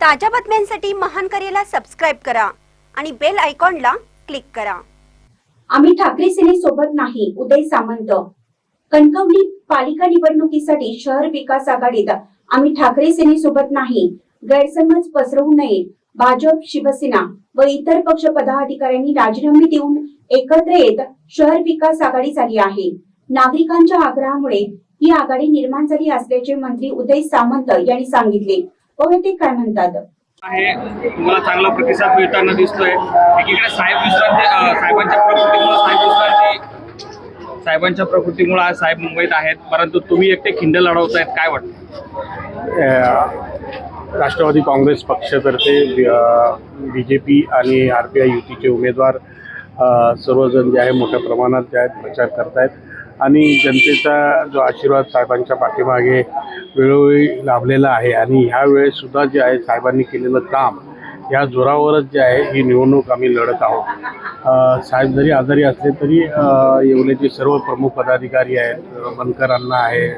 ताज्या बातम्यांसाठी महान करेला सबस्क्राईब करा आणि बेल आयकॉनला क्लिक करा. आम्ही ठाकरे सेनेसोबत नाही उदय सामंत. कणकवली पालिका निवडणुकीसाठी शहर विकास आघाडीत आम्ही ठाकरे सेनेसोबत नाही गैरसमज पसरवू नये भाजप शिवसेना व इतर पक्ष पदाधिकाऱ्यांनी राजीनामे देऊन एकत्र येत शहर विकास आघाडी झाली आहे. नागरिकांच्या आग्रहामुळे ही आघाडी निर्माण झाली असल्याचे मंत्री उदय सामंत यांनी सांगितले. ते काय म्हणतात? आहे. तुम्हाला चांगला प्रतिसाद मिळताना दिसतोय. एकीकडे साहेब विश्रांती साहेबांच्या प्रकृतीमुळे साहेब विश्रांती साहेबांच्या प्रकृतीमुळे आज साहेब मुंबईत आहेत. परंतु तुम्ही एकटे खिंड लढवतायत. काय वाटतं? राष्ट्रवादी काँग्रेस पक्षातर्फे बी जे पी आणि आर पी आय युतीचे उमेदवार सर्वजण जे आहे मोठ्या प्रमाणात जे आहेत प्रचार करतायत. आणि जनतेचा जो आशीर्वाद साहेबांच्या पाठीमागे वेळोवेळी लाभलेला आहे आणि ह्या वेळेससुद्धा जे आहे साहेबांनी केलेलं काम या जोरावरच जे आहे ही निवडणूक आम्ही लढत आहोत. साहेब जरी आजारी असले तरी येवल्याचे सर्व प्रमुख पदाधिकारी आहेत बनकर अण्णा आहे